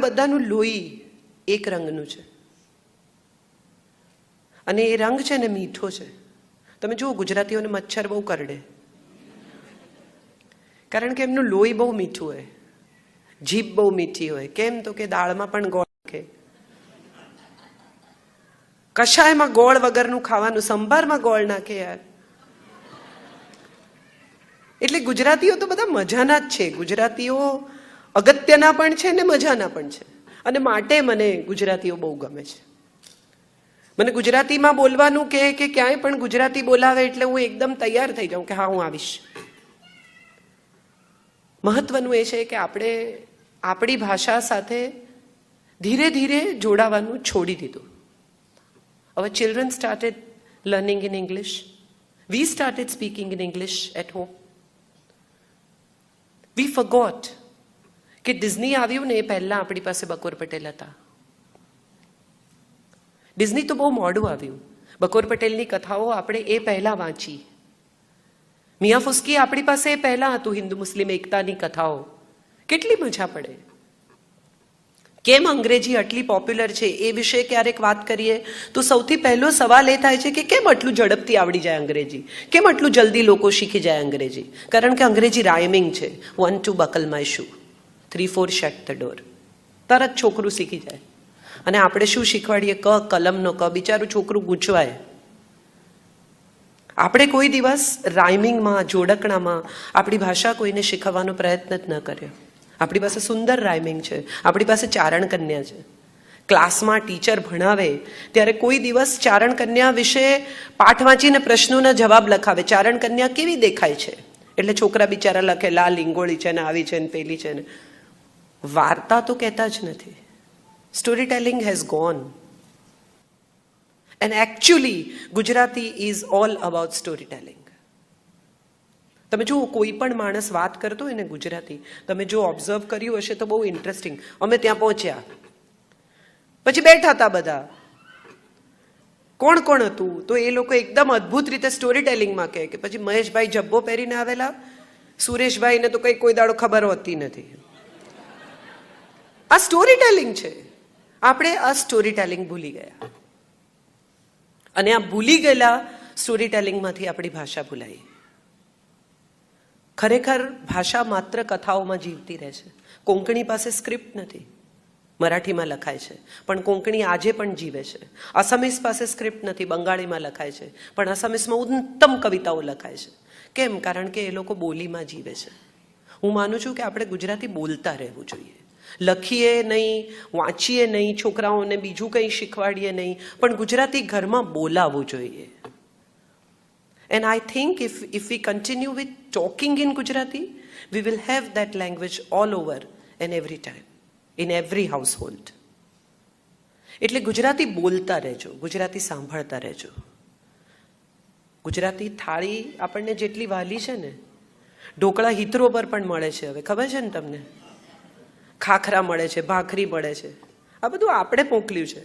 બધાનું લોહી એક રંગનું છે. અને એ રંગ છે ને મીઠો છે. તમે જુઓ ગુજરાતીઓને મચ્છર બહુ કરડે. કારણ કે એમનું લોહી બહુ મીઠું હોય. જીભ બહુ મીઠી હોય. કેમ તો કે દાળમાં પણ ગોળ નાખે. કશાયમાં ગોળ વગરનું ખાવાનું? સંભારમાં ગોળ નાખે યાર. એટલે ગુજરાતીઓ તો બધા મજાના જ છે. ગુજરાતીઓ અગત્યના પણ છે ને મજાના પણ છે. અને માટે મને ગુજરાતીઓ બહુ ગમે છે. મને ગુજરાતીમાં બોલવાનું કહે કે ક્યાંય પણ ગુજરાતી બોલાવે એટલે હું એકદમ તૈયાર થઈ જાઉં કે હા, હું આવીશ. મહત્વનું એ છે કે આપણે આપણી ભાષા સાથે ધીરે ધીરે જોડાવાનું છોડી દીધું. હવે children started learning in English we started speaking in English at home we forgot કે ડિઝની આવ્યું ને એ પહેલાં આપણી પાસે બકોર પટેલ હતા. ડિઝની તો બહુ મોડું આવ્યું. બકોર પટેલની કથાઓ આપણે એ પહેલાં વાંચી. મિયા ફુસ્કી આપણી પાસે એ પહેલાં હતું હિન્દુ મુસ્લિમ એકતાની કથાઓ. કેટલી મજા પડે. કેમ અંગ્રેજી આટલી પોપ્યુલર છે? એ વિશે ક્યારેક વાત કરીએ તો સૌથી પહેલો સવાલ એ થાય છે કે કેમ આટલું ઝડપથી આવડી જાય અંગ્રેજી? કેમ આટલું જલ્દી લોકો શીખી જાય અંગ્રેજી? કારણ કે અંગ્રેજી રાઇમિંગ છે. One two buckle my shoe three four shut the door તરત છોકરું શીખી જાય. અને આપણે શું શીખવાડીએ? ક, કલમનો ક. બિચારું છોકરું ગૂંચવાય. આપણે કોઈ દિવસ રાઇમિંગમાં, જોડકણામાં આપણી ભાષા કોઈને શીખવવાનો પ્રયત્ન જ ન કર્યો. આપણી પાસે સુંદર રાઇમિંગ છે. આપણી પાસે ચારણ કન્યા છે. ક્લાસમાં ટીચર ભણાવે, ત્યારે કોઈ દિવસ ચારણ કન્યા વિશે પાઠ વાંચીને પ્રશ્નોના જવાબ લખાવે. ચારણ કન્યા કેવી દેખાય છે? એટલે છોકરા બિચારા લખે લાલ લીંગોળી છે ને, આવી છે ને, પેલી છે ને. વાર્તા તો કહેતા જ નથી. Story telling has gone and actually Gujarati is all about story telling તમે જુઓ કોઈ પણ માણસ વાત કરતો હોય ને ગુજરાતી, તમે જો ઓબ્ઝર્વ કર્યું હશે તો બહુ ઇન્ટરેસ્ટિંગ અમે ત્યાં પહોંચ્યા. પછી બેઠા હતા બધા. કોણ કોણ હતું? તો એ લોકો એકદમ અદ્ભુત રીતે સ્ટોરી ટેલિંગમાં કહે કે પછી મહેશભાઈ જબ્બો પહેરીને આવેલા. સુરેશભાઈને તો કંઈ કોઈ દાડો ખબર હોતી નથી. આ સ્ટોરી ટેલિંગ છે. આપણે આ સ્ટોરી ટેલિંગ ભૂલી ગયા. અને આ ભૂલી ગયેલા સ્ટોરી ટેલિંગમાંથી આપણી ભાષા ભૂલાઈ. ખરેખર ભાષા માત્ર કથાઓમાં જીવતી રહે છે. કોંકણી પાસે સ્ક્રિપ્ટ નથી. મરાઠીમાં લખાય છે. પણ કોંકણી આજે પણ જીવે છે. અસમીસ પાસે સ્ક્રિપ્ટ નથી. બંગાળીમાં લખાય છે. પણ અસમીસમાં ઉત્તમ કવિતાઓ લખાય છે. કેમ? કારણ કે એ લોકો બોલીમાં જીવે છે. હું માનું છું કે આપણે ગુજરાતી બોલતા રહેવું જોઈએ. લખીએ નહીં, વાંચીએ નહીં, છોકરાઓને બીજું કંઈ શીખવાડીએ નહીં. પણ ગુજરાતી ઘરમાં બોલાવવું જોઈએ. And I think if if we continue with talking in Gujarati we will have that language all over an every time in every household એટલે ગુજરાતી બોલતા રહેજો, ગુજરાતી સાંભળતા રહેજો. ગુજરાતી થાળી આપણને જેટલી વાલી છે ને, ઢોકળા હિતરો પર પણ મળે છે હવે, ખબર છે ને તમને? ખાખરા મળે છે, ભાખરી મળે છે. આ બધું આપણે પોંકલ્યું છે.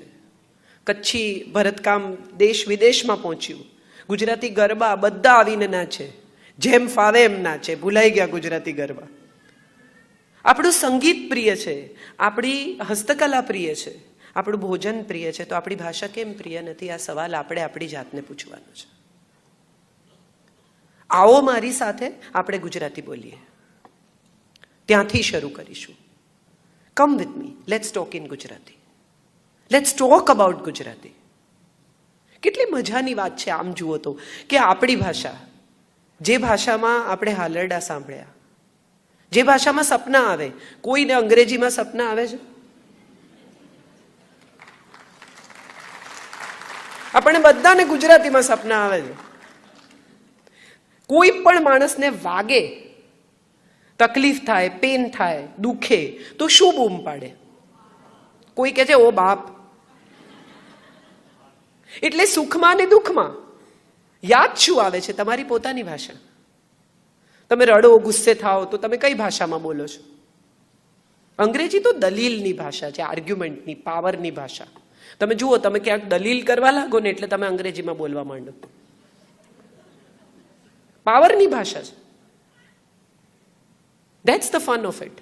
કચ્છી ભરતકામ દેશ વિદેશમાં પહોંચ્યું. ગુજરાતી ગરબા બધા આવીને નાચે. જેમ ફાવે એમ નાચે. ભૂલાઈ ગયા ગુજરાતી ગરબા. આપણું સંગીત પ્રિય છે. આપણી હસ્તકલા પ્રિય છે. આપણું ભોજન પ્રિય છે. તો આપણી ભાષા કેમ પ્રિય નથી? આ સવાલ આપણે આપણી જાતને પૂછવાનો છે. આવો મારી સાથે આપણે ગુજરાતી બોલીએ. ત્યાંથી શરૂ કરીશું. Come with me let's talk in Gujarati let's talk about Gujarati કેટલી મજાની વાત છે આમ જુઓ તો, કે આપણી ભાષા, જે ભાષામાં આપણે હાલરડા સાંભળ્યા, જે ભાષામાં સપના આવે, કોઈને અંગ્રેજીમાં સપના આવે છે? આપણે બધાને ગુજરાતીમાં સપના આવે છે. કોઈ પણ માણસને વાગે તકલીફ થાય પેન થાય, દુખે, તો શું બૂમ પાડે? કોઈ કહે છે, ઓ બાપ. એટલે સુખમાં ને દુઃખમાં યાદ શું આવે છે? તમારી પોતાની ભાષા. તમે રડો, ગુસ્સે થાઓ, તો તમે કઈ ભાષામાં બોલો છો? અંગ્રેજી તો દલીલની ભાષા છે આર્ગ્યુમેન્ટની પાવરની ભાષા. તમે જુઓ, તમે ક્યાંક દલીલ કરવા લાગો ને એટલે તમે અંગ્રેજીમાં બોલવા માંડો. પાવરની ભાષા છે. That's the fun of it.